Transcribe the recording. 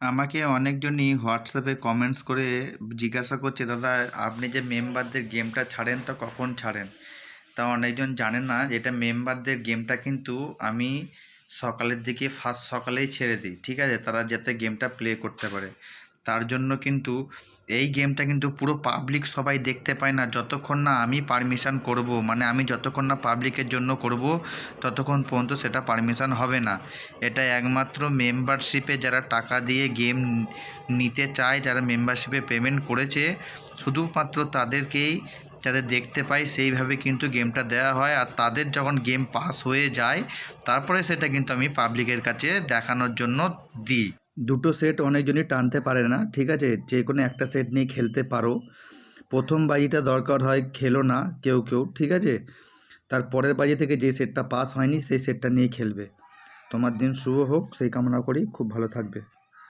আমাকে অনেকজনই হোয়াটসঅ্যাপে কমেন্টস করে জিজ্ঞাসা করছে, দাদা, আপনি যে মেম্বারদের গেমটা ছাড়েন তা কখন ছাড়েন? তা অনেকজন জানে না এটা মেম্বারদের গেমটা কিন্তু আমি সকালের দিকে ফার্স্ট সকালেই ছেড়ে দিই, ঠিক আছে? তারা যাতে গেমটা প্লে করতে পারে। তার জন্য কিন্তু এই গেমটা কিন্তু পুরো পাবলিক সবাই দেখতে পায় না। যতক্ষণ না আমি পারমিশন করব মানে আমি যতক্ষণ না পাবলিকের জন্য করব, ততক্ষণ পর্যন্ত সেটা পারমিশান হবে না। এটা একমাত্র মেম্বারশিপে যারা টাকা দিয়ে গেম নিতে চায়, যারা মেম্বারশিপে পেমেন্ট করেছে, শুধুমাত্র তাদেরকেই যাতে দেখতে পাই সেইভাবে কিন্তু গেমটা দেওয়া হয়। আর তাদের যখন গেম পাস হয়ে যায়, তারপরে সেটা কিন্তু আমি পাবলিকের কাছে দেখানোর জন্য দিই। দুটো সেট অনেকজনই টানতে পারে না, ঠিক আছে? যে কোনো একটা সেট নিয়ে খেলতে পারো। প্রথম বাজিটা দরকার হয় খেলো না, কেউ কেউ, ঠিক আছে? তার পরের বাজি থেকে যে সেটটা পাস হয়নি, সেই সেটটা নিয়ে খেলবে। তোমার দিন শুভ হোক, সেই কামনা করি, খুব ভালো থাকবে।